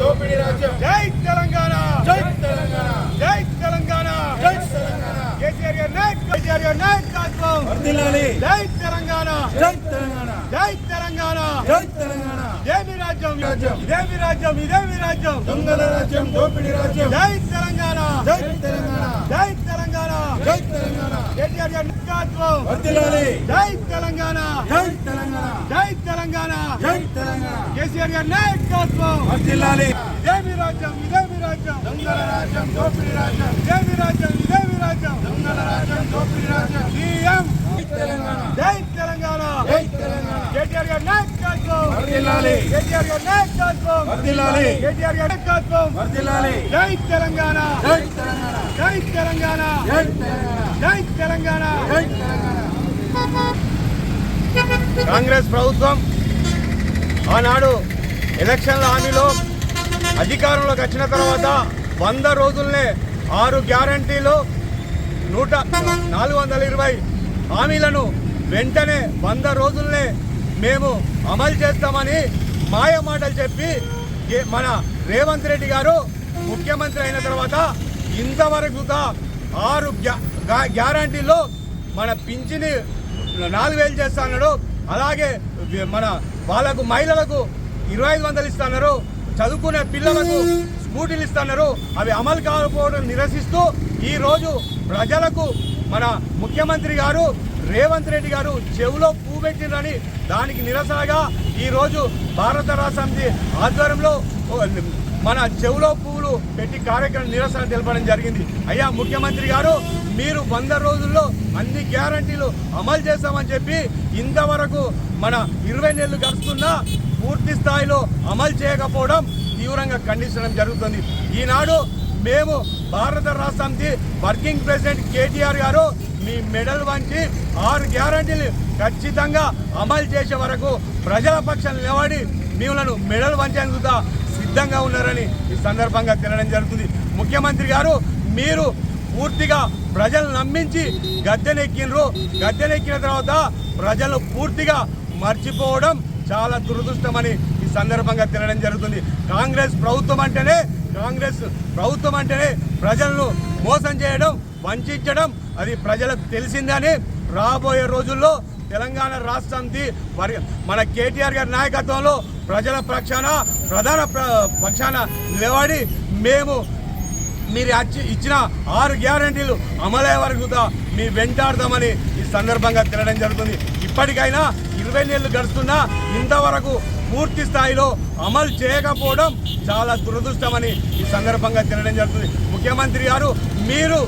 దోపిడీ రాజ్యం జై తెలంగాణ జై తెలంగాణ జై తెలంగాణ జై తెలంగాణ కేటీఆర్ గారి నాయక కేటీఆర్ గారి నాయకత్వం వర్ధిల్లాలి. జై తెలంగాణ జై తెలంగాణ జై తెలంగాణ జై తెలంగాణ రాజ్యం రాజ్యం. రాజ్యం రాజ్యం దొంగల రాజ్యం దోపిడీ రాజ్యం జై తెలంగాణ జై తెలంగాణ జై తెలంగాణ జై తెలంగాణ కేటీఆర్ గారి నాయకత్వం వర్ధిల్లాలి. జై తెలంగాణ జై తెలంగాణ జై తెలంగాణ జై తెలంగాణ కేసీఆర్ గారి నాయకత్వం. ఇదేమి రాజ్యం ఇదేమి రాజ్యం దొంగల రాజ్యం దోపిడీ రాజ్యం ఇదేమి రాజ్యం ఇదేమి రాజ్యం దొంగల రాజ్యం దోపిడీ రాజ్యం సీఎం జై తెలంగాణ జై తెలంగాణ కేటీఆర్ గారి నాయకత్వం. కేటీఆర్ గారి నాయకత్వం. కేటీఆర్ గారి నాయకత్వం. జై తెలంగాణ జై తెలంగాణ జై తెలంగాణ జై తెలంగాణ జై తెలంగాణ. కాంగ్రెస్ ప్రభుత్వం ఆనాడు ఎలక్షన్ల హామీలో అధికారంలోకి వచ్చిన తర్వాత వంద రోజుల్నే ఆరు గ్యారంటీలు నూట నాలుగు వందల ఇరవై హామీలను వెంటనే వంద రోజుల్నే మేము అమలు చేస్తామని మాయ మాటలు చెప్పి మన రేవంత్ రెడ్డి గారు ముఖ్యమంత్రి అయిన తర్వాత ఇంతవరకు దా ఆరు గ్యా- మన పింఛని నాలుగు వేలు చేస్తా అన్నాడు. అలాగే మన వాళ్ళకు మహిళలకు ఇరవై ఐదు వందలు ఇస్తున్నారు చదువుకునే పిల్లలకు స్కూటీలు ఇస్తున్నారు అవి అమలు కాకపోవడం నిరసిస్తూ ఈరోజు ప్రజలకు మన ముఖ్యమంత్రి గారు రేవంత్ రెడ్డి గారు చెవులో పువ్వు పెట్టిండ్రని దానికి నిరసనగా ఈరోజు భారత రాష్ట్ర ఆధ్వర్యంలో మన చెవులో పువ్వులు పెట్టి కార్యక్రమం నిరసన తెలపడం జరిగింది. అయ్యా ముఖ్యమంత్రి గారు మీరు వంద రోజుల్లో అన్ని గ్యారంటీలు అమలు చేస్తామని చెప్పి ఇంతవరకు మన ఇరవై నెలలు గడుస్తున్నా పూర్తి స్థాయిలో అమలు చేయకపోవడం తీవ్రంగా ఖండించడం జరుగుతుంది. ఈనాడు మేము భారత రాష్ట్రానికి వర్కింగ్ ప్రెసిడెంట్ కేటీఆర్ గారు మీ మెడల్ వంచి ఆరు గ్యారంటీలు ఖచ్చితంగా అమలు చేసే వరకు ప్రజల పక్షాన్ని నిలబడి మిమ్మల్ని మెడల్ వంచేందుకు సిద్ధంగా ఉన్నారని ఈ సందర్భంగా తెలడం జరుగుతుంది. ముఖ్యమంత్రి గారు మీరు పూర్తిగా ప్రజలు నమ్మించి గద్దెనెక్కినరు గద్దెనెక్కిన తర్వాత ప్రజలు పూర్తిగా మర్చిపోవడం చాలా దురదృష్టమని ఈ సందర్భంగా తెలడం జరుగుతుంది. కాంగ్రెస్ ప్రభుత్వం అంటేనే కాంగ్రెస్ ప్రభుత్వం అంటేనే ప్రజలను మోసం చేయడం వంచడం అది ప్రజలకు తెలిసిందని రాబోయే రోజుల్లో తెలంగాణ రాష్ట్ర మన కేటీఆర్ గారి నాయకత్వంలో ప్రజల పక్షాన ప్రధాన పక్షాన నిలబడి మేము మీరు ఇచ్చిన ఆరు గ్యారంటీలు అమలయ్యే వరకు మీ వెంటాడదామని ఈ సందర్భంగా తినడం జరుగుతుంది. ఇప్పటికైనా ఇరవై నెలలు గడుస్తున్నా ఇంతవరకు పూర్తి స్థాయిలో అమలు చేయకపోవడం చాలా దురదృష్టమని ఈ సందర్భంగా తినడం జరుగుతుంది. ముఖ్యమంత్రి గారు మీరు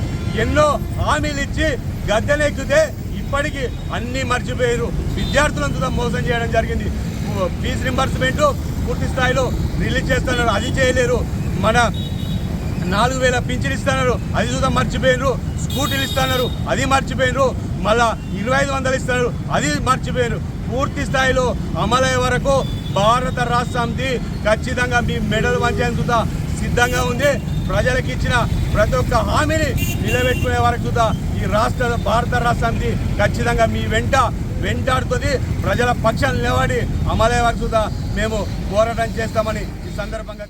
ఎన్నో హామీలు ఇచ్చి గద్దెనెక్కితే ఇప్పటికీ అన్నీ మర్చిపోయారు. విద్యార్థులంతా మోసం చేయడం జరిగింది. ఫీజు రింబర్స్మెంట్ పూర్తి స్థాయిలో రిలీజ్ చేస్తున్నారు. అది చేయలేరు. మన నాలుగు వేల పింఛన్ ఇస్తున్నారు. అది చూద్దా మర్చిపోయినరు. స్కూటీలు ఇస్తున్నారు. అది మర్చిపోయినరు. మళ్ళా ఇరవై ఐదు వందలు ఇస్తున్నారు. అది మర్చిపోయినరు. పూర్తి స్థాయిలో అమలయ్యే వరకు భారత రాష్ట్ర సమితి ఖచ్చితంగా మీ మెడల్ వంచేందుకు సిద్ధంగా ఉంది. ప్రజలకు ఇచ్చిన ప్రతి ఒక్క హామీని నిలబెట్టుకునే వరకు ఈ రాష్ట్ర భారత రాష్ట్ర ఖచ్చితంగా మీ వెంట వెంటాడుతుంది. ప్రజల పక్షాన్ని నిలబడి అమలయ్యే వరకు మేము పోరాటం చేస్తామని ఈ సందర్భంగా